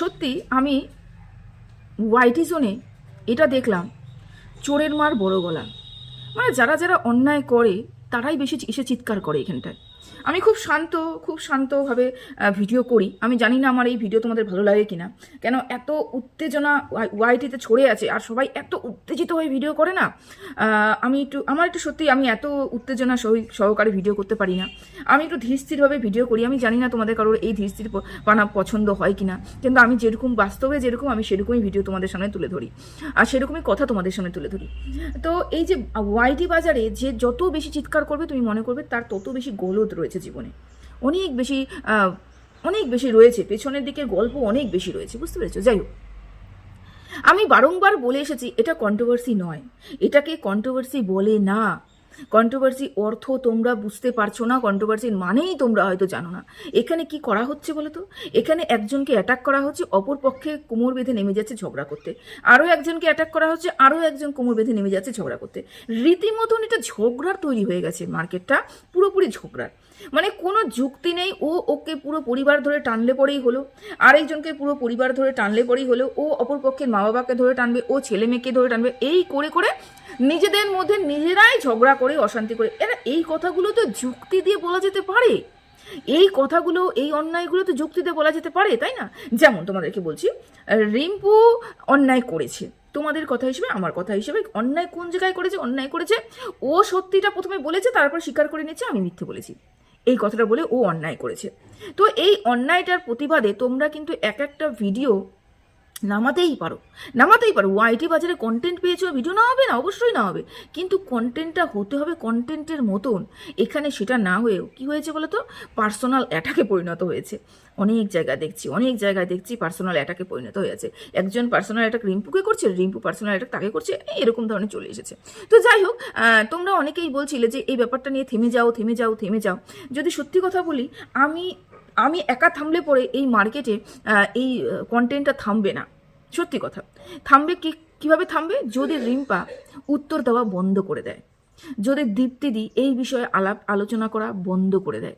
সত্যি আমি ওয়াইটি জোনে এটা দেখলাম। চোরের মার বড় গলা। মানে যারা যারা অন্যায় করে, তারাই বেশি এসে চিৎকার করে এখানটায়। আমি খুব শান্ত, খুব শান্তভাবে ভিডিও করি। আমি জানি না আমার এই ভিডিও তোমাদের ভালো লাগে কিনা। কেন এত উত্তেজনা ওয়াইটিতে ছড়ে আছে আর সবাই এত উত্তেজিত হয়ে ভিডিও করে না? আমি একটু, আমার একটু সত্যি আমি এত উত্তেজনা সহ- সহকারে ভিডিও করতে পারি না। আমি একটু ধীর স্থিরভাবে ভিডিও করি। আমি জানি না তোমাদের কারোর এই ধীর স্থির প- পানা পছন্দ হয় কিনা। কিন্তু আমি যেরকম, বাস্তবে যেরকম, আমি সেরকমই ভিডিও তোমাদের সামনে তুলে ধরি। আর সেরকমই কথা তোমাদের সামনে তুলে ধরি। তো এই যে ওয়াইটি বাজারে যে যত বেশি চিৎকার করবে তুমি মনে করবে, তার তত বেশি গলদ রয়েছে জীবনে। অনেক বেশি অনেক বেশি রয়েছে। পেছনের দিকে গল্প অনেক বেশি রয়েছে, বুঝতে পেরেছ? যাই হোক। আমি বারংবার বলে এসেছি, এটা কন্ট্রোভার্সি নয়। এটাকে কন্ট্রোভার্সি বলে না। কন্ট্রোভার্সি অর্থ তোমরা বুঝতে পারছ না কন্ট্রোভার্সির মানেই তোমরা হয়তো জানো না। এখানে কি করা হচ্ছে বলো তো? এখানে একজনকে অ্যাটাক করা হচ্ছে, অপর পক্ষে কোমর বেঁধে নেমে যাচ্ছে ঝগড়া করতে। আরও একজনকে অ্যাটাক করা হচ্ছে, আরও একজন কোমর বেঁধে নেমে যাচ্ছে ঝগড়া করতে। রীতিমতন এটা ঝগড়ার তৈরি হয়ে গেছে মার্কেটটা পুরোপুরি ঝগড়ার। মানে কোনো যুক্তি নেই, ও ওকে পুরো পরিবার ধরে টানলে পরেই হলো, আরেকজনকে পুরো পরিবার ধরে টানলে পরেই হলো, ও অপর পক্ষের মা বাবাকে ধরে টানবে, ও ছেলে মেয়েকে ধরে টানবে, এই করে করে নিজেদের মধ্যে নিজেরাই ঝগড়া করে, অশান্তি করে। এরা এই কথাগুলো তো যুক্তি দিয়ে বলা যেতে পারে। এই কথাগুলো, এই অন্যায়গুলো তো যুক্তিতে বলা যেতে পারে, তাই না? যেমন তোমাদেরকে বলছি, রিম্পু অন্যায় করেছে। তোমাদের কথা হিসেবে, আমার কথা হিসেবে, অন্যায় কোন জায়গায় করেছে, অন্যায় করেছে, ও সত্যিটা প্রথমে বলেছে, তারপর স্বীকার করে নিয়েছে, আমি মিথ্যে বলেছি। এই কথাটা বলে ও অন্যায় করেছে। তো এই অন্যায়টার প্রতিবাদে তোমরা কিন্তু এক একটা ভিডিও নামাতেই পারো। নামাতেই পারো। ওয়াইটি বাজারে কন্টেন্ট পেয়েছ ভিডিও না হবে না, অবশ্যই না হবে। কিন্তু কন্টেন্টটা হতে হবে কন্টেন্টের মতন। এখানে সেটা না হয়েও কি হয়েছে বলো তো পার্সোনাল অ্যাটাকে পরিণত হয়েছে। অনেক জায়গায় দেখছি, অনেক জায়গায় দেখছি পার্সোনাল অ্যাটাকে পরিণত হয়েছে। একজন পার্সোনাল অ্যাটাক রিম্পুকে করছে, রিম্পু পার্সোনাল অ্যাটাক তাকে করছে, এরকম ধরনের চলে এসেছে। তো যাই হোক তোমরা অনেকেই বলছিলে যে এই ব্যাপারটা নিয়ে থেমে যাও থেমে যাও থেমে যাও। যদি সত্যি কথা বলি, আমি আমি একা থামলে পরে এই মার্কেটে এই কন্টেন্টটা থামবে না। সত্যি কথা। থামবে কি, কীভাবে থামবে? যদি রিম্পা উত্তর দেওয়া বন্ধ করে দেয়। যদি দীপ্তিদি এই বিষয়ে আলাপ, আলোচনা করা বন্ধ করে দেয়।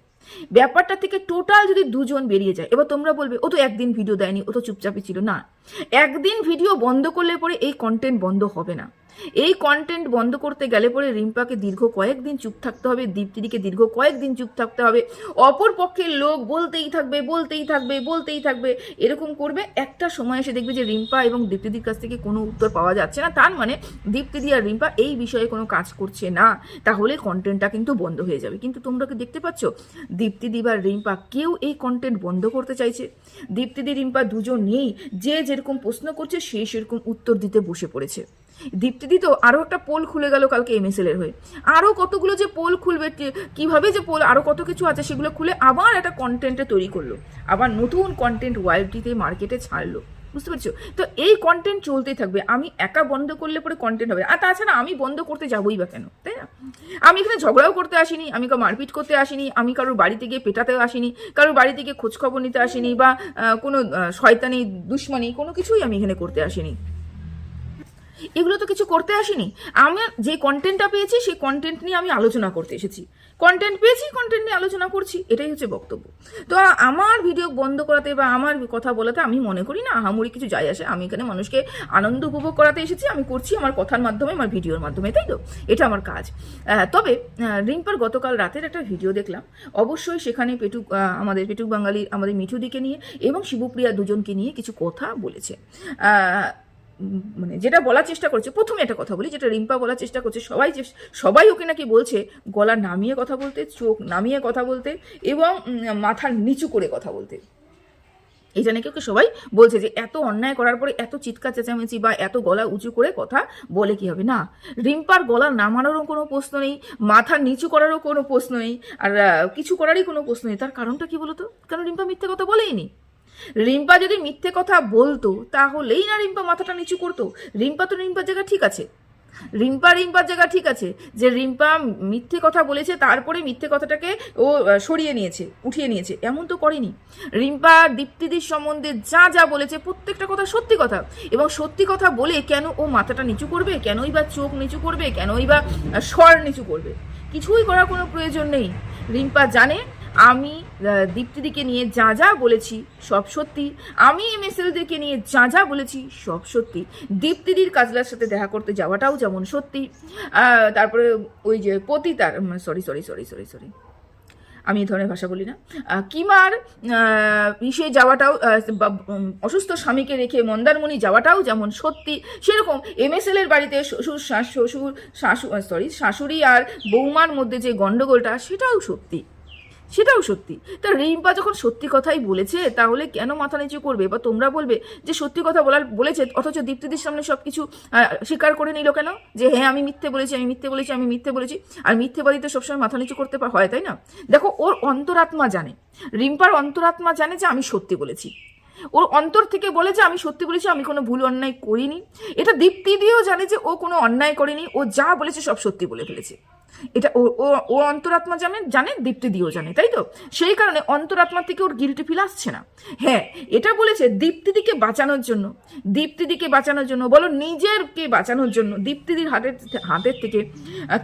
ব্যাপারটা থেকে টোটাল যদি দুজন বেরিয়ে যায়, এবার তোমরা বলবে, ও তো একদিন ভিডিও দেয়নি, ও তো চুপচাপই ছিল। না। একদিন ভিডিও বন্ধ করলে পরে এই কন্টেন্ট বন্ধ হবে না। এই কন্টেন্ট বন্ধ করতে গেলে পরে রিম্পাকে দীর্ঘ কয়েকদিন চুপ থাকতে হবে, দীপ্তিদিকে দীর্ঘ কয়েকদিন চুপ থাকতে হবে। অপর পক্ষের লোক বলতেই থাকবে বলতেই থাকবে বলতেই থাকবে। এরকম করবে, একটা সময় এসে দেখবে যে রিম্পা এবং দীপ্তিদির কাছ থেকে কোনো উত্তর পাওয়া যাচ্ছে না। তার মানে দীপ্তিদি আর রিম্পা এই বিষয়ে কোনো কাজ করছে না। তাহলে কন্টেন্টটা কিন্তু বন্ধ হয়ে যাবে। কিন্তু তোমরা কি দেখতে পাচ্ছ? দীপ্তিদি বা রিম্পা কেউ এই কন্টেন্ট বন্ধ করতে চাইছে। দীপ্তিদি, রিম্পা দুজন নেই যে যেরকম প্রশ্ন করছে, সে সেরকম উত্তর দিতে বসে পড়েছে। দীপ্তিদি তো আরও একটা পোল খুলে গেল কালকে এমএসএল এর হয়ে। আরও কতগুলো যে পোল খুলবে কীভাবে যে পোল আরও কত কিছু আছে সেগুলো খুলে আবার একটা কন্টেন্টে তৈরি করল। আবার নতুন কন্টেন্ট ওয়াইটিতে মার্কেটে ছাড়লো। বুঝতে পারছ? তো এই কন্টেন্ট চলতেই থাকবে। আমি একা বন্ধ করলে পরে কন্টেন্ট হবে। আর তাছাড়া আমি বন্ধ করতে যাবোই বা কেন? তাই না? আমি এখানে ঝগড়াও করতে আসিনি, আমি কারও মারপিট করতে আসিনি, আমি কারোর বাড়িতে গিয়ে পেটাতেও আসিনি, কারোর বাড়িতে গিয়ে খোঁজখবর নিতে আসিনি বা কোনো শয়তানি, দুশ্মনী কোনো কিছুই আমি এখানে করতে আসিনি। এগুলো তো কিছু করতে আসিনি। আমি যে কন্টেন্টটা পেয়েছি, সেই কন্টেন্ট নিয়ে আমি আলোচনা করতে এসেছি। কন্টেন্ট পেয়েছি কন্টেন্ট নিয়ে আলোচনা করছি, এটাই হচ্ছে বক্তব্য। তো আমার ভিডিও বন্ধ করাতে বা আমার কথা বলাতে আমি মনে করি না, আহামরি কিছু যায় আসে। আমি এখানে মানুষকে আনন্দ উপভোগ করাতে এসেছি, আমি করছি আমার কথার মাধ্যমে, আমার ভিডিওর মাধ্যমে, তাই তো? এটা আমার কাজ। তবে রিম্পার গতকাল রাতের একটা ভিডিও দেখলাম। অবশ্যই সেখানে পেটুক আমাদের পেটুক বাঙালির, আমাদের মিঠুদিকে নিয়ে এবং শিবপ্রিয়া দুজনকে নিয়ে কিছু কথা বলেছে। মানে যেটা বলার চেষ্টা করছে, প্রথমে একটা কথা বলি, যেটা রিম্পা বলার চেষ্টা করছে, সবাই সবাই ওকে নাকি বলছে গলা নামিয়ে কথা বলতে, চোখ নামিয়ে কথা বলতে এবং মাথা নিচু করে কথা বলতে। এটা নাকি ওকে সবাই বলছে যে, এত অন্যায় করার পরে এত চিৎকার চেঁচামেচি বা এত গলা উঁচু করে কথা বলে কি হবে? না, রিম্পার গলা নামানোরও কোনো প্রশ্ন নেই, মাথা নিচু করারও কোনো প্রশ্ন নেই, আর কিছু করারই কোনো প্রশ্ন নেই। তার কারণটা কি বলতো? কারণ রিম্পা মিথ্যে কথা বলেইনি? রিম্পা যদি মিথ্যে কথা বলতো, তাহলেই না রিম্পা মাথাটা নিচু করতো। রিম্পা তো রিম্পার জায়গা ঠিক আছে। রিম্পা রিম্পার জায়গা ঠিক আছে যে রিম্পা মিথ্যে কথা বলেছে, তারপরে মিথ্যে কথাটাকে ও সরিয়ে নিয়েছে, উঠিয়ে নিয়েছে। এমন তো করেনি। রিম্পা দীপ্তিদির সম্বন্ধে যা যা বলেছে, প্রত্যেকটা কথা সত্যি কথা। এবং সত্যি কথা বলে কেন ও মাথাটা নিচু করবে? কেনই বা চোখ নিচু করবে? কেনই বা স্বর নিচু করবে? কিছুই করার কোনো প্রয়োজন নেই। রিম্পা জানে আমি দীপ্তিদিকে নিয়ে যা যা বলেছি সব সত্যি। আমি এম এস এমএসএলদেরকে নিয়ে যা যা বলেছি সব সত্যি। দীপ্তিদির কাজলার সাথে দেখা করতে যাওয়াটাও যেমন সত্যি। তারপরে ওই যে পতিতার sorry sorry sorry sorry sorry আমি এই ধরনের ভাষা বলি না। কিমার ইসে যাওয়াটাও অসুস্থ স্বামীকে রেখে মন্দারমণি যাওয়াটাও যেমন সত্যি। সেরকম এম এমএসএল এর বাড়িতে শ্বশুর শ্বশুর শাশু সরি শাশুড়ি আর বৌমার মধ্যে যে গন্ডগোলটা, সেটাও সত্যি। সেটাও সত্যি। তা রিম্পা যখন সত্যি কথাই বলেছে, তাহলে কেন মাথা নিচু করবে? বা তোমরা বলবে যে সত্যি কথা বলার, বলেছে, অথচ দীপ্তিদির সামনে সব কিছু স্বীকার করে নিল কেন? যে হ্যাঁ আমি মিথ্যে বলেছি, আমি মিথ্যে বলেছি, আমি মিথ্যে বলেছি। আর মিথ্যেবাদী তো সবসময় মাথা নিচু করতে হয়, তাই না? দেখো, ওর অন্তরাত্মা জানে। রিম্পার অন্তরাত্মা জানে যে আমি সত্যি বলেছি। ওর অন্তর থেকে বলে যে, আমি সত্যি বলেছি, আমি কোনো ভুল অন্যায় করিনি। এটা দীপ্তি দিয়েও জানে যে, ও কোনো অন্যায় করেনি। ও যা বলেছে, সব সত্যি বলে ফেলেছে। এটা ও ও অন্তরাত্মা জানে জানে, দীপ্তি দিয়েও জানে, তাই তো? সেই কারণে অন্তরাত্মা থেকে ওর গিলটি ফিল আসছে না। হ্যাঁ এটা বলেছে দীপ্তিদিকে বাঁচানোর জন্য। দীপ্তিদিকে বাঁচানোর জন্য। বলো, নিজেরকে বাঁচানোর জন্য। দীপ্তিদির হাতের হাতের থেকে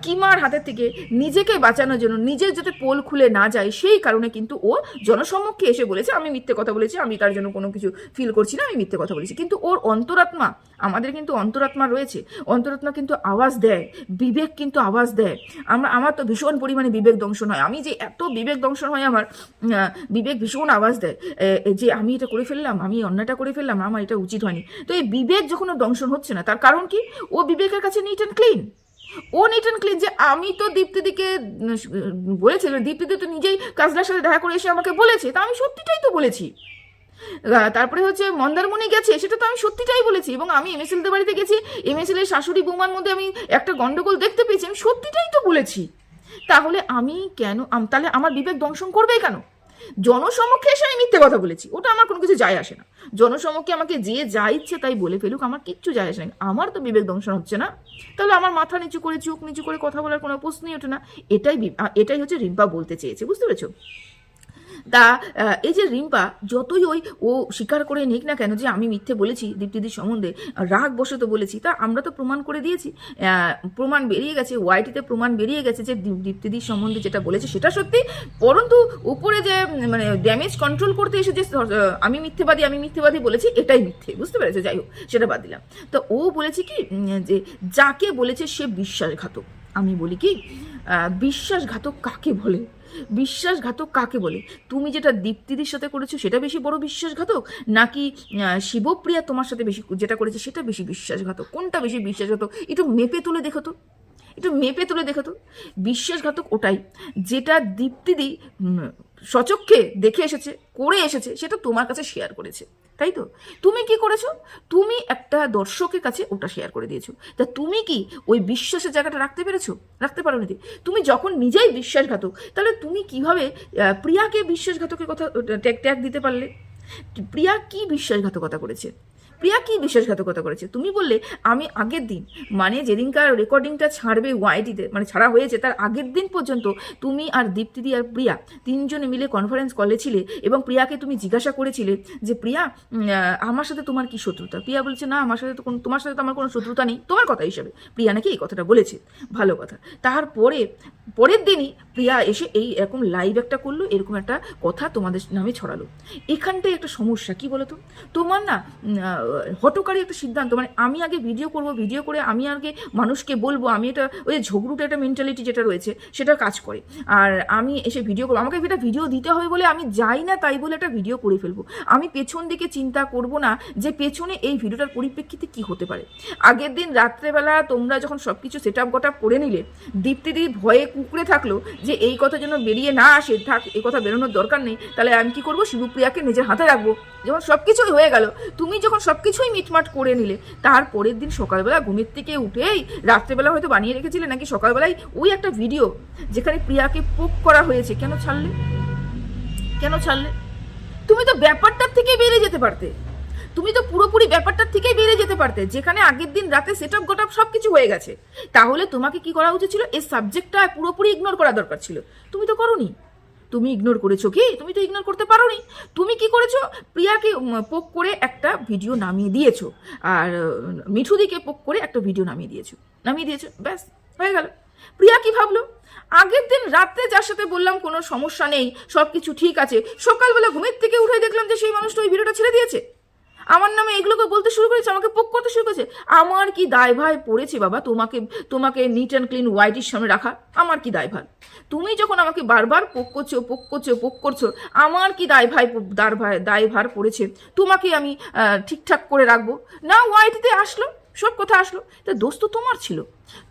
কিমার হাতের থেকে নিজেকে বাঁচানোর জন্য, নিজের যাতে পোল খুলে না যায়, সেই কারণে কিন্তু ও জনসম্মুখে এসে বলেছে, আমি মিথ্যে কথা বলেছি, আমি তার জন্য কোনো কিছু ফিল করছি না আমি মিথ্যে কথা বলেছি। কিন্তু ওর অন্তরাত্মা আমাদের কিন্তু অন্তরাত্মা রয়েছে। অন্তরাত্মা কিন্তু আওয়াজ দেয় বিবেক কিন্তু আওয়াজ দেয়। আমরা আমার তো ভীষণ পরিমাণে বিবেক দংশন হয় আমি যে এত বিবেক দংশন হয় আমার বিবেক ভীষণ আওয়াজ দেয়। যে আমি এটা করে ফেললাম আমি অন্যটা করে ফেললাম আমার এটা উচিত হয়নি। তো এই বিবেক যখন দংশন হচ্ছে না তার কারণ কি? ও বিবেকের কাছে নিট অ্যান্ড ক্লিন ও নিট অ্যান্ড ক্লিন যে আমি তো দীপ্তিদিকে উম, বলেছি দীপ্তিদি তো নিজেই কাজলার সাথে দেখা করে এসে আমাকে বলেছে। তা আমি সত্যিটাই তো বলেছি। তারপরে হচ্ছে মন্দারমণি গেছে, সেটা তো আমি সত্যিটাই বলেছি, এবং আমি এমএসএলদের বাড়িতে গেছি এমএসএল এর শাশুড়ি বৌমার মধ্যে আমি একটা গন্ডগোল দেখতে পেয়েছি, আমি সত্যিটাই তো বলেছি। তাহলে আমি কেন তাহলে আমার বিবেক দংশন করবে কেন? জনসমক্ষে এসে আমি মিথ্যে কথা বলেছি, ওটা আমার কোনো কিছু যায় আসে না। জনসমক্ষে আমাকে যে যা ইচ্ছে তাই বলে ফেলুক, আমার কিচ্ছু যায় আসে না। আমার তো বিবেক দংশন হচ্ছে না। তাহলে আমার মাথা নিচু করে চোখ নিচু করে কথা বলার কোনো প্রশ্নই ওঠে না। এটাই এটাই হচ্ছে রিম্পা বলতে চেয়েছে, বুঝতে পেরেছ? তা এই যে রিম্পা, যতই ওই, ও স্বীকার করে নিক না কেন যে আমি মিথ্যে বলেছি দীপ্তিদির সম্বন্ধে রাগ বসে তো বলেছি, তা আমরা তো প্রমাণ করে দিয়েছি। প্রমাণ বেরিয়ে গেছে, ওয়াইটিতে প্রমাণ বেরিয়ে গেছে যে দীপ্তিদির সম্বন্ধে যেটা বলেছে সেটা সত্যি। পরন্তু উপরে যে মানে ড্যামেজ কন্ট্রোল করতে এসে যে আমি মিথ্যেবাদী আমি মিথ্যেবাদী বলেছি, এটাই মিথ্যে, বুঝতে পেরেছ? যাই হোক, সেটা বাদ দিলাম। তো ও বলেছে কি যে যাকে বলেছে সে বিশ্বাসঘাতক। আমি বলি কি বিশ্বাসঘাতক কাকে বলে? বিশ্বাসঘাতক কাকে বলে? তুমি যেটা দীপ্তিদির সাথে করেছ, সেটা বেশি বড় বিশ্বাসঘাতক? নাকি শিবপ্রিয়া তোমার সাথে বেশি যেটা করেছে, সেটা বেশি বিশ্বাসঘাতক? কোনটা বেশি বিশ্বাসঘাতক? একটু মেপে তুলে দেখো তো। একটু মেপে তুলে দেখো তো। বিশ্বাসঘাতক ওটাই। যেটা দীপ্তিদি সচক্ষে দেখে এসেছে, করে এসেছে, সেটা তোমার কাছে শেয়ার করেছে, তাই তো? তুমি কি করেছ? তুমি একটা দর্শকের কাছে ওটা শেয়ার করে দিয়েছ। তা তুমি কি ওই বিশ্বাসের জায়গাটা রাখতে পেরেছ? রাখতে পারো নি তুমি যখন নিজেই বিশ্বাসঘাতক, তাহলে তুমি কীভাবে প্রিয়াকে বিশ্বাসঘাতকের কথা, ট্যাগ ট্যাগ দিতে পারলে? প্রিয়া কি বিশ্বাসঘাতকতা করেছে? প্রিয়া কি বিশ্বাসঘাতকতা করেছে? তুমি বললে, আমি আগের দিন মানে যেদিনকার রেকর্ডিংটা ছাড়বে ওয়াইটিতে মানে ছাড়া হয়েছে, তার আগের দিন পর্যন্ত তুমি আর দীপ্তিদি আর প্রিয়া তিনজনে মিলে কনফারেন্স কলে ছিলে এবং প্রিয়াকে তুমি জিজ্ঞাসা করেছিলে যে, প্রিয়া আমার সাথে তোমার কি শত্রুতা? প্রিয়া বলছে, না, আমার সাথে তো কোনো, তোমার সাথে তো আমার কোনো শত্রুতা নেই, তোমার কথা হিসাবে। প্রিয়া নাকি এই কথাটা বলেছে। ভালো কথা। তারপরে, পরের দিনই প্রিয়া এসে এই এরকম লাইভ একটা করল, এরকম একটা কথা তোমাদের নামে ছড়ালো। এখানটাই একটা সমস্যা, কি বলো তো তোমার না হটকারী একটা সিদ্ধান্ত। মানে আমি আগে ভিডিও করব ভিডিও করে আমি আগে মানুষকে বলব, আমি এটা, ওই ঝগড়ুটে একটা মেন্টালিটি যেটা রয়েছে, সেটা কাজ করে। আর আমি এসে ভিডিও করব। আমাকে এটা ভিডিও দিতে হবে বলে আমি যাই না তাই বলে একটা ভিডিও করে ফেলব। আমি পেছন দিকে চিন্তা করব না যে পেছনে এই ভিডিওটার পরিপ্রেক্ষিতে কি হতে পারে। আগের দিন রাত্রেবেলা তোমরা যখন সব কিছু সেট আপ গোটা করে নিলে দীপ্তিদি ভয়ে কুকড়ে থাকল যে এই কথা যেন বেরিয়ে না আসে, থাক এই কথা বেরোনোর দরকার নেই। তাহলে আমি কি করব? শিবপ্রিয়াকে নিজের হাতে রাখব। যখন সব কিছুই হয়ে গেল, তুমি যখন সব কিছুই মিটমাট করে নিলে। তার পরের দিন সকালবেলা ঘুমের থেকে উঠেই রাত্রেবেলা হয়তো বানিয়ে রেখেছিলে নাকি সকালবেলায় ওই একটা ভিডিও যেখানে প্রিয়াকে পোক করা হয়েছে। কেন ছাড়লে? কেন ছাড়লে? তুমি তো ব্যাপারটার থেকে বেরিয়ে যেতে পারতে। তুমি তো পুরোপুরি ব্যাপারটার থেকেই বেরিয়ে যেতে পারতে, যেখানে আগের দিন রাতে সেট আপ গোটাপ সব কিছু হয়ে গেছে। তাহলে তোমাকে কি করা উচিত ছিল? এই সাবজেক্টটা পুরোপুরি ইগনোর করা দরকার ছিল। তুমি তো করোনি। তুমি ইগনোর করেছ কি? তুমি তো ইগনোর করতে পারো নি তুমি কি করেছ? প্রিয়াকে পোক করে একটা ভিডিও নামিয়ে দিয়েছ। আর মিঠুদিকে পোক করে একটা ভিডিও নামিয়ে দিয়েছ। নামিয়ে দিয়েছ। ব্যাস, হয়ে গেল। প্রিয়া কি ভাবলো? আগের দিন রাত্রে যার সাথে বললাম কোনো সমস্যা নেই সব কিছু ঠিক আছে, সকালবেলা ঘুমের থেকে উঠে দেখলাম যে সেই মানুষটা ওই ভিডিওটা ছেড়ে দিয়েছে। আমার নামে এগুলোকে বলতে শুরু করেছে, আমাকে পোক করতে শুরু করেছে। আমার কি দায় ভাই পড়েছে বাবা? তোমাকে তোমাকে নিট অ্যান্ড ক্লিন হোয়াইটের সামনে রাখা আমার কি দায় ভার তুমি যখন আমাকে বারবার পোক করছ পোক করছ পোক করছ, আমার কি দায় ভাই দায় ভার পড়েছে? তোমাকে আমি ঠিকঠাক করে রাখব। না হোয়াইটিতে আসলো। সব কথা আসলো। তা দোষ তো তোমার ছিল?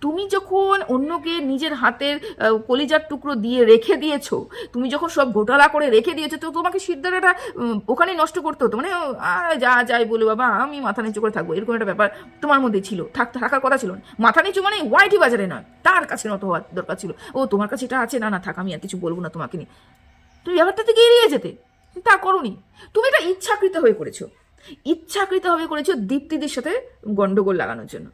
তুমি যখন অন্যকে নিজের হাতের কলিজার টুকরো দিয়ে রেখে দিয়েছ, তুমি যখন সব ঘোটালা করে রেখে দিয়েছ, তো তোমাকে সিদ্ধারাটা ওখানে নষ্ট করতে হতো। মানে যা যাই বলে বাবা, আমি মাথা নিচু করে থাকব, এরকম একটা ব্যাপার তোমার মধ্যে ছিল। থাক, থাকার কথা ছিল। মাথা নিচু মানে ওয়াইটি বাজারে নয়, তার কাছে নত হওয়ার দরকার ছিল। ও, তোমার কাছে এটা আছে? না না, থাক, আমি আর কিছু বলব না তোমাকে নিয়ে। তুমি ব্যাপারটা থেকে এড়িয়ে যেতে। তা করনি। তুমি এটা ইচ্ছাকৃত হয়ে করেছ। ইচ্ছাকৃতভাবে করেছ দীপ্তিদের সাথে গন্ডগোল লাগানোর জন্য।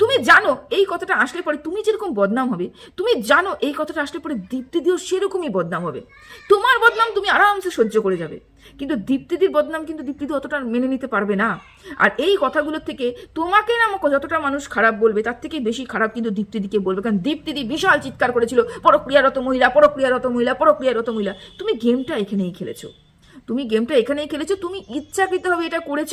তুমি জানো এই কথাটা আসলে পরে তুমি যেরকম বদনাম হবে, তুমি জানো এই কথাটা আসলে পরে দীপ্তিদিও সেরকমই বদনাম হবে। তোমার বদনাম তুমি আরামসে সহ্য করে যাবে। কিন্তু দীপ্তিদির বদনাম কিন্তু দীপ্তিদি অতটা মেনে নিতে পারবে না। আর এই কথাগুলোর থেকে তোমাকে না যতটা মানুষ খারাপ বলবে, তার থেকে বেশি খারাপ কিন্তু দীপ্তিদিকে বলবে। কারণ দীপ্তিদি বিশাল চিৎকার করেছিল, পরক্রিয়ারত মহিলা পরক্রিয়ারত মহিলা পরক্রিয়ারত মহিলা। তুমি গেমটা এখানেই খেলেছো। তুমি গেমটা এখানেই খেলেছো, তুমি ইচ্ছাকৃতভাবে এটা করেছ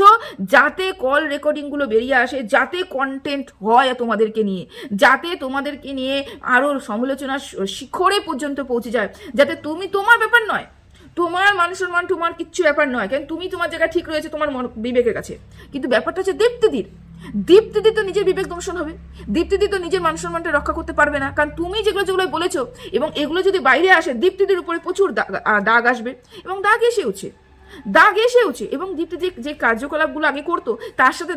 যাতে কল রেকর্ডিংগুলো বেরিয়ে আসে, যাতে কন্টেন্ট হয় তোমাদেরকে নিয়ে, যাতে তোমাদেরকে নিয়ে আরও সমালোচনা শিখরে পর্যন্ত পৌঁছে যায়, যাতে তুমি তোমার ব্যাপার নয়, তোমার মান সম্মান, তোমার কিচ্ছু ব্যাপার নয় কারণ তুমি তোমার জায়গা ঠিক রয়েছে তোমার মন, বিবেকের কাছে। কিন্তু ব্যাপারটা হচ্ছে দীপ্তিদির দীপ্তিদি তো নিজের বিবেক দংশন হবে। দীপ্তিদি তো নিজের মান সম্মানটা রক্ষা করতে পারবে না। কারণ তুমি যেগুলো যেগুলো বলেছ এবং এগুলো যদি বাইরে আসে, দীপ্তিদির উপরে প্রচুর দাগ আসবে এবং দাগ এসে এসেওছে দাগ এসে এসেওছে এবং দীপ্তি যে কার্যকলাপগুলো আগে করতো, তার সাথে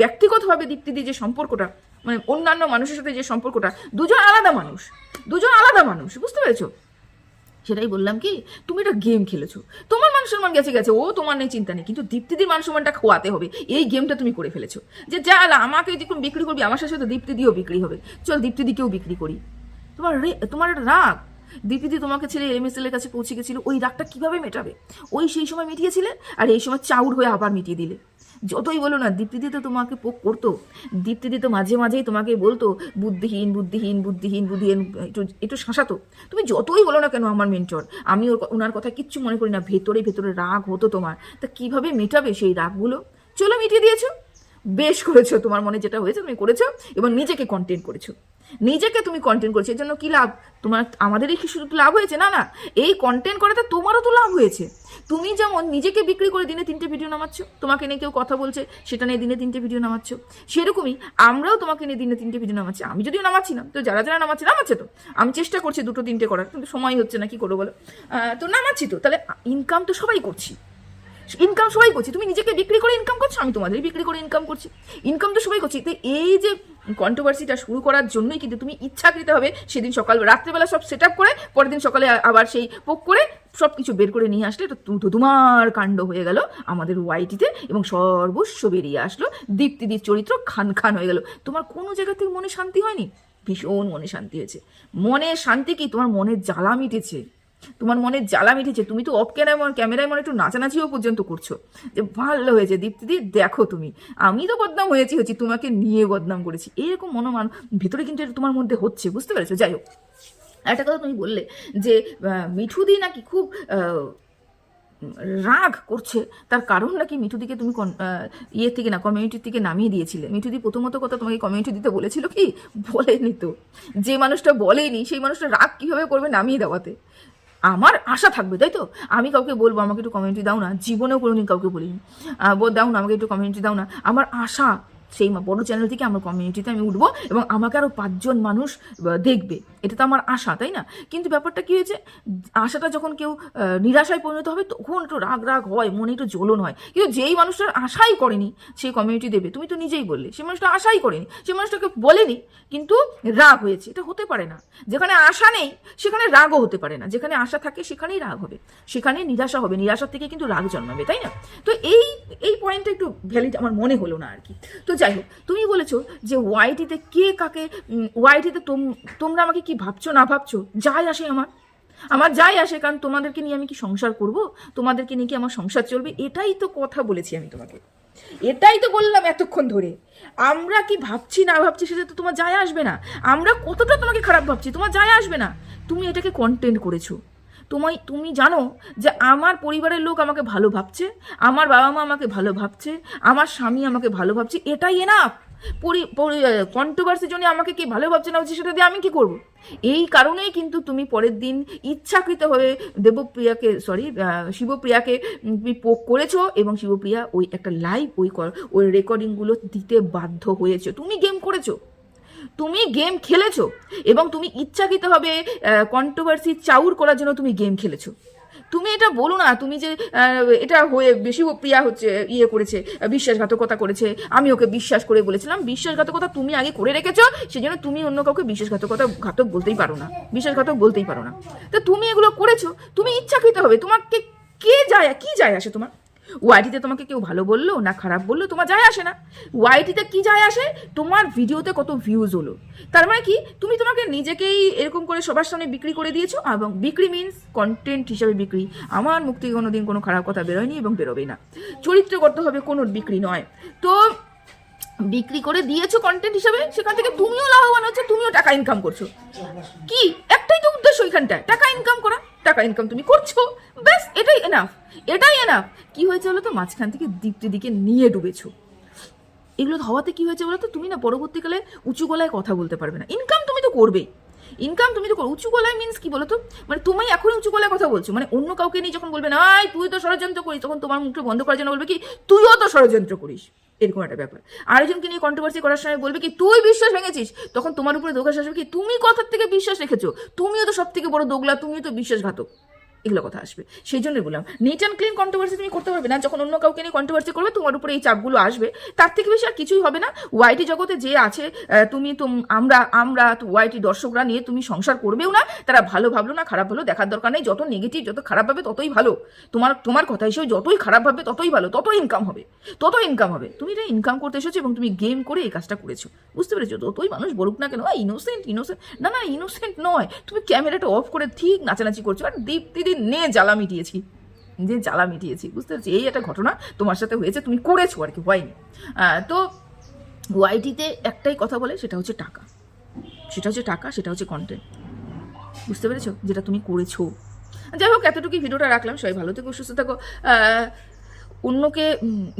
ব্যক্তিগতভাবে দীপ্তিদি যে সম্পর্কটা মানে অন্যান্য মানুষের সাথে যে সম্পর্কটা, দুজন আলাদা মানুষ। দুজন আলাদা মানুষ, বুঝতে পেরেছ? সেটাই বললাম কি, তুমি একটা গেম খেলেছো। তোমার মান সম্মান গেছে গেছে। ও তোমার নেই, চিন্তা নেই। কিন্তু দীপ্তিদির মান সম্মানটা খোয়াতে হবে। এই গেমটা তুমি করে ফেলেছো। যে যা আমাকে যখন বিক্রি করবি, আমার সাথে তো দীপ্তিদিও বিক্রি হবে। চল দীপ্তিদিকেও বিক্রি করি। তোমার তোমার রাগ। দীপ্তিদি তোমাকে ছেড়ে এমএসএল এর কাছে পৌঁছে গেছিল, ওই রাগটা কীভাবে মেটাবে? ওই সেই সময় মিটিয়েছিলে আর এই সময় চাউর হয়ে আবার মিটিয়ে দিলে। যতই বলো না দীপ্তিদি তো তোমাকে পোক করতো। দীপ্তিদি তো মাঝে মাঝেই তোমাকে বলতো, বুদ্ধিহীন বুদ্ধিহীন বুদ্ধিহীন বুদ্ধিহীন, একটু একটু শাসাতো। তুমি যতই বলো না কেন আমার মেন্টর আমি ওর ওনার কথা কিচ্ছু মনে করি না, ভেতরে ভেতরে রাগ হতো তোমার। তা কীভাবে মেটাবে সেই রাগগুলো? চলো মিটিয়ে দিয়েছ। বেশ করেছ, তোমার মনে যেটা হয়েছে তুমি করেছ, এবং নিজেকে কন্টেন্ট করেছ। নিজেকে তুমি কন্টেন্ট করেছ এর জন্য কি লাভ? তোমার, আমাদেরই কি শুধু লাভ হয়েছে? না না, এই কন্টেন্ট করাতে তোমারও তো লাভ হয়েছে। তুমি যেমন নিজেকে বিক্রি করে দিনে তিনটে ভিডিও নামাচ্ছ, তোমাকে নিয়ে কেউ কথা বলছে, সেটা নিয়ে দিনে তিনটে ভিডিও নামাচ্ছ। সেরকমই আমরাও তোমাকে নিয়ে দিনে তিনটে ভিডিও নামাচ্ছি। আমি যদিও নামাচ্ছি না, তো যারা যারা নামাচ্ছে নামাচ্ছে তো। আমি চেষ্টা করছি দুটো, তিনটে করার, কিন্তু সময় হচ্ছে না, কি করব বলো? তো নামাচ্ছি তো। তাহলে ইনকাম তো সবাই করছি। ইনকাম সবাই করছি। তুমি নিজেকে বিক্রি করে ইনকাম করছ, আমি তোমাদের বিক্রি করে ইনকাম করছি। ইনকাম তো সবাই করছি। তো এই যে কন্ট্রোভার্সিটা শুরু করার জন্যই কিন্তু তুমি ইচ্ছাকৃত হবে সেদিন সকাল, রাত্রেবেলা সব সেট আপ করে, পরের দিন সকালে আবার সেই পোক করে সব কিছু বের করে নিয়ে আসলে তো তোমার কাণ্ড হয়ে গেল আমাদের ওয়াইটিতে এবং সর্বস্ব বেরিয়ে আসলো। দীপ্তিদির চরিত্র খান খান হয়ে গেল। তোমার কোনো জায়গা থেকে মনে শান্তি হয়নি? ভীষণ মনে শান্তি হয়েছে। মনে শান্তি কি? তোমার মনের জ্বালা মিটেছে। তোমার মনে জ্বালা মিটেছে তুমি তো অফ ক্যামেরায় ক্যামেরায় মনে একটু নাচানাচিও পর্যন্ত করছ। যে ভালো হয়েছে দীপ্তিদি দেখো তুমি। আমি তো বদনাম হয়েছি হচ্ছি তোমাকে নিয়ে বদনাম করেছি। এরকম মনোমান, ভিতরে কিন্তু এটা তোমার মধ্যে হচ্ছে, বুঝতে পেরেছ? যাই হোক। একটা কথা তুমি বললে যে মিঠুদি নাকি খুব রাগ করছে। তার কারণ নাকি মিঠুদিকে তুমি ইয়ে থেকে না কমিউনিটির থেকে নামিয়ে দিয়েছিলে। মিঠুদি প্রথমত কথা তোমাকে কমিউনিটি দিতে বলেছিল কি? বলেনি তো। যে মানুষটা বলেনি, সেই মানুষটা রাগ কীভাবে করবে নামিয়ে দেওয়াতে? আমার আশা থাকবে, তাই তো? আমি কাউকে বলব, আমাকে একটু কমিউনিটি দাও না। জীবনেও কোনোদিন কাউকে বলিনি। দাও না, আমাকে একটু কমিউনিটি দাও না। আমার আশা সেই বড় চ্যানেল থেকে আমার কমিউনিটিতে আমি উঠবো এবং আমাকে আরও পাঁচজন মানুষ দেখবে। এটা তো আমার আশা, তাই না? কিন্তু ব্যাপারটা কী হয়েছে? আশাটা যখন কেউ নিরাশায় পরিণত হবে, তখন একটু রাগ রাগ হয়, মনে একটু জ্বলন হয়। কিন্তু যেই মানুষটার আশাই করেনি সেই কমিউনিটি দেবে। তুমি তো নিজেই বললে সেই মানুষটা আশাই করেনি সেই মানুষটাকে বলেনি, কিন্তু রাগ হয়েছে। এটা হতে পারে না। যেখানে আশা নেই, সেখানে রাগও হতে পারে না। যেখানে আশা থাকে, সেখানেই রাগ হবে। সেখানে নিরাশা হবে। নিরাশার থেকে কিন্তু রাগ জন্মাবে, তাই না? তো এই এই পয়েন্টটা একটু ভ্যালিড আমার মনে হলো না আর কি। তো যাই হোক, তুমি বলেছ যে ওয়াইটিতে কে কাকে ওয়াইটিতে তোমরা আমাকে কি ভাবছ, না ভাবছ? যাই আসে আমার। আমার যাই আসে, কারণ তোমাদেরকে নিয়ে আমি কি সংসার করব? তোমাদেরকে নিয়ে কি আমার সংসার চলবে? এটাই তো কথা বলেছি আমি তোমাকে। এটাই তো বললাম এতক্ষণ ধরে। আমরা কি ভাবছি, না ভাবছি, সেটা তো তোমার যায় আসবে না। আমরা কতটা তোমাকে খারাপ ভাবছি, তোমার যায় আসবে না। তুমি এটাকে কন্টেন্ট করেছ। তোমায়, তুমি জানো যে আমার পরিবারের লোক আমাকে ভালো ভাবছে, আমার বাবা মা আমাকে ভালো ভাবছে, আমার স্বামী আমাকে ভালো ভাবছে, এটাই পরি কন্ট্রোভার্সির জন্য আমাকে কি ভালো ভাবছে না সেটা দিয়ে আমি কি করব? এই কারণেই কিন্তু তুমি পরের দিন ইচ্ছাকৃতভাবে দেবপ্রিয়াকে সরি শিবপ্রিয়াকে পোক করেছ এবং শিবপ্রিয়া ওই একটা লাইভ ওই ওই রেকর্ডিংগুলো দিতে বাধ্য হয়েছে। তুমি গেম করেছ। তুমি গেম খেলেছো এবং তুমি ইচ্ছাকৃতভাবে কন্ট্রোভার্সি চাউর করার জন্য তুমি গেম খেলেছো। তুমি এটা বলো না, তুমি যে এটা হয়ে বেশি প্রিয়া হচ্ছে ইয়ে করেছে, বিশ্বাসঘাতকতা করেছে, আমি ওকে বিশ্বাস করে বলেছিলাম। বিশ্বাসঘাতকতা তুমি আগে করে রেখেছো, সেজন্য তুমি অন্য কাউকে বিশ্বাসঘাতকতা ঘাতক বলতেই পারো না, বিশ্বাসঘাতক বলতেই পারো না। তো তুমি এগুলো করেছ, তুমি ইচ্ছাকৃত হবে তোমাকে কে যায়, কি যায় আসে তোমার? ওয়াইটিতে তোমাকে কেউ ভালো বলল না খারাপ বলল, তোমার যায় আসে না। ওয়াইটিতে কি যায় আসে? তোমার ভিডিওতে কত ভিউজ হলো। তার মানে কি? তুমি তোমাকে নিজেকেই এরকম করে সবার সামনে বিক্রি করে দিয়েছ, এবং বিক্রি মিনস কন্টেন্ট হিসাবে বিক্রি। আমার মুক্তি কোনো দিন কোনো খারাপ কথা বেরোয়নি এবং বেরোবে না। চরিত্রগত হবে কোনো বিক্রি নয়। তো বিক্রি করে দিয়েছ কন্টেন্ট হিসাবে? সেখান থেকে তুমিও লাভবান হচ্ছে, তুমিও টাকা ইনকাম করছ। কি? একটাই তো উদ্দেশ্য ওইখানটায়। টাকা ইনকাম করা, টাকা ইনকাম তুমি করছ। ব্যাস, এটাই এনাফ এটাই এনাফ কি হয়েছে বলো তো? মাঝখান থেকে দীপ্তি দিকে নিয়ে ডুবেছো। এগুলো হওয়াতে কি হয়েছে বলো তো? তুমি না পরবর্তীকালে উঁচু গলায় কথা বলতে পারবে না। ইনকাম তুমি তো করবেই। ইনকাম তুমি তো করো। উঁচু গলায় মিন্স কি বলো তো? মানে তুমি এখন উঁচু গলায় কথা বলছো। মানে অন্য কাউকে নিয়ে যখন বলবে, না তুই তো ষড়যন্ত্র করিস, তখন তোমার মুখটা বন্ধ করার জন্য বলবে কি, তুইও তো ষড়যন্ত্র করিস। এরকম একটা ব্যাপার। আরেকজনকে নিয়ে কন্ট্রোভার্সি করার সময় বলবে কি, তুই বিশ্বাস ভেঙেছিস তখন তোমার উপরে দোকাশ আসবে কি, তুমি কথার থেকে বিশ্বাস রেখেছো। তুমিও তো সব থেকে বড় দোগলা, তুমিও তো বিশ্বাসঘাতক। এগুলো কথা আসবে। সেই জন্যই বললাম নিট অ্যান্ড ক্লিন কন্ট্রোভার্সি তুমি করতে পারবে না, যখন অন্য কাউকে নিয়ে কন্ট্রোভার্সি করবে, তোমার উপরে এই চাপগুলো আসবে। তার থেকে বেশি আর কিছুই হবে না। ওয়াইটি জগতে যে আছে তুমি আমরা আমরা ওয়াইটি দর্শকরা নিয়ে তুমি সংসার করবেও না, তারা ভালো ভাবলো না, খারাপ ভালো দেখার দরকার নেই। যত নেগেটিভ যত খারাপ ভাবে, ততই ভালো। তোমার তোমার কথা হিসেবে যতই খারাপ ভাবে, ততই ভালো তত ইনকাম হবে তত ইনকাম হবে। তুমি এটা ইনকাম করতে এসেছ এবং তুমি গেম করে এই কাজটা করেছ। বুঝতে পেরেছ? যতই মানুষ বলুক না কেন ইনোসেন্ট ইনোসেন্ট না না ইনোসেন্ট নয়। তুমি ক্যামেরাটা অফ করে ঠিক নাচানাচি করছ। আর দীপ্তিদি নে জ্বালা মিটিয়েছি যে জ্বালা মিটিয়েছি বুঝতে পারছি? এই একটা ঘটনা তোমার সাথে হয়েছে, তুমি করেছ আর কি, হয়নি। তো ওয়াইটিতে একটাই কথা বলে, সেটা হচ্ছে টাকা। সেটা হচ্ছে টাকা, সেটা হচ্ছে কন্টেন্ট বুঝতে পেরেছ? যেটা তুমি করেছ। যাই হোক এতটুকু ভিডিওটা রাখলাম। সবাই ভালো থেকো, সুস্থ থাকো। অন্যকে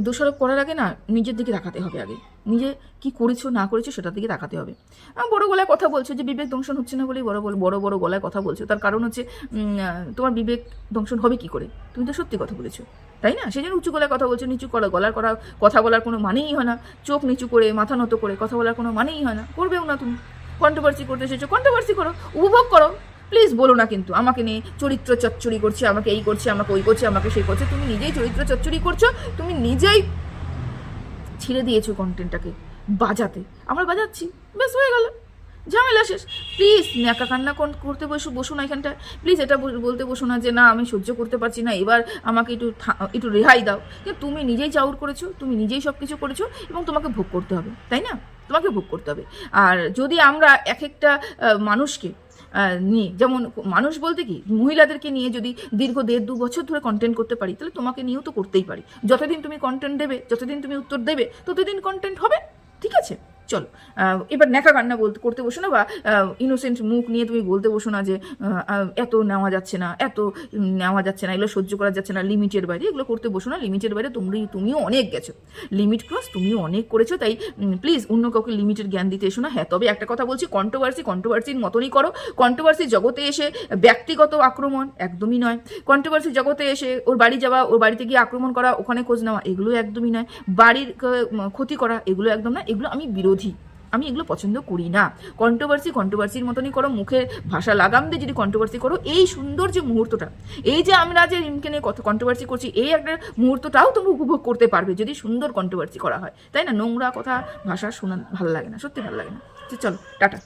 দোষারোপ করার আগে না নিজের দিকে তাকাতে হবে আগে। নিজে কি করেছ, না করেছ সেটার দিকে তাকাতে হবে। বড় গলায় কথা বলছো যে বিবেক দংশন হচ্ছে না বলেই বড় বড় বড় গলায় কথা বলছো। তার কারণ হচ্ছে তোমার বিবেক দংশন হবে কি করে? তুমি তো সত্যি কথা বলেছ, তাই না? সেই জন্য উঁচু গলায় কথা বলছো, নিচু করা গলার করা কথা বলার কোনো মানেই হয় না। চোখ নিচু করে, মাথা নত করে কথা বলার কোনো মানেই হয় না। করবেও না তুমি। কন্ট্রোভার্সি করতে এসেছ কন্ট্রোভার্সি করো, উপভোগ করো। প্লিজ বলো না কিন্তু, আমাকে নিয়ে চরিত্র চচ্চড়ি করছে, আমাকে এই করছে, আমাকে ওই করছে, আমাকে সেই করছে, তুমি নিজেই চরিত্র চচ্চড়ি করছ, তুমি নিজেই ছেড়ে দিয়েছ কন্টেন্টটাকে বাজাতে। আমরা বাজাচ্ছি বেশ হয়ে গেল। ঝামেলা শেষ। প্লিজ ন্যাকা কান্না কোন- করতে বসো বসো না এখানটায়। প্লিজ এটা বলতে বসো না যে, না, আমি সহ্য করতে পারছি না, এবার আমাকে একটু একটু রেহাই দাও। কিন্তু তুমি নিজেই চাউর করেছ, তুমি নিজেই সব কিছু করেছ এবং তোমাকে ভোগ করতে হবে, তাই না? তোমাকে ভোগ করতে হবে। আর যদি আমরা এক একটা মানুষকে নিয়ে। যেমন মানুষ বলতে কি, মহিলাদেরকে নিয়ে যদি দীর্ঘ দেড় দু বছর ধরে কন্টেন্ট করতে পারি, তাহলে তোমাকে নিয়েও তো করতেই পারি। যতদিন তুমি কন্টেন্ট দেবে, যতদিন তুমি উত্তর দেবে, ততদিন কন্টেন্ট হবে, ঠিক আছে? চলো এবার ন্যাকা কান্না বলতে, করতে বসো না বা ইনোসেন্ট মুখ নিয়ে তুমি বলতে বসো না যে এত নেওয়া যাচ্ছে না, এত নেওয়া যাচ্ছে না, এগুলো সহ্য করা যাচ্ছে না লিমিটের বাইরে, এগুলো করতে বসো না লিমিটের বাইরে তুমি তুমিও অনেক গেছো। লিমিট ক্রস তুমিও অনেক করেছ, তাই প্লিজ অন্য কাউকে লিমিটের জ্ঞান দিতে এসো না। হ্যাঁ তবে একটা কথা বলছি কন্ট্রোভার্সি কন্ট্রোভার্সির মতনই করো। কন্ট্রোভার্সি জগতে এসে ব্যক্তিগত আক্রমণ একদমই নয়। কন্ট্রোভার্সি জগতে এসে ওর বাড়ি যাওয়া, ওর বাড়িতে গিয়ে আক্রমণ করা, ওখানে খোঁজ নেওয়া, এগুলো একদমই নয়। বাড়ির ক্ষতি করা, এগুলো একদম না এগুলো আমি বিরোধী আমি এগুলো পছন্দ করি না। কন্ট্রোভার্সি কন্ট্রোভার্সির মতনই করো, মুখে ভাষা লাগাম দিয়ে যদি কন্ট্রোভার্সি করো, এই সুন্দর যে মুহূর্তটা, এই যে আমরা যে রিমকে নিয়ে কত কন্ট্রোভার্সি করছি, এই একটা মুহূর্তটাও তুমি উপভোগ করতে পারবে যদি সুন্দর কন্ট্রোভার্সি করা হয়। তাই না? নোংরা কথা, ভাষা শোনা ভালো লাগে না, সত্যি ভালো লাগে না। চলো, টাটা।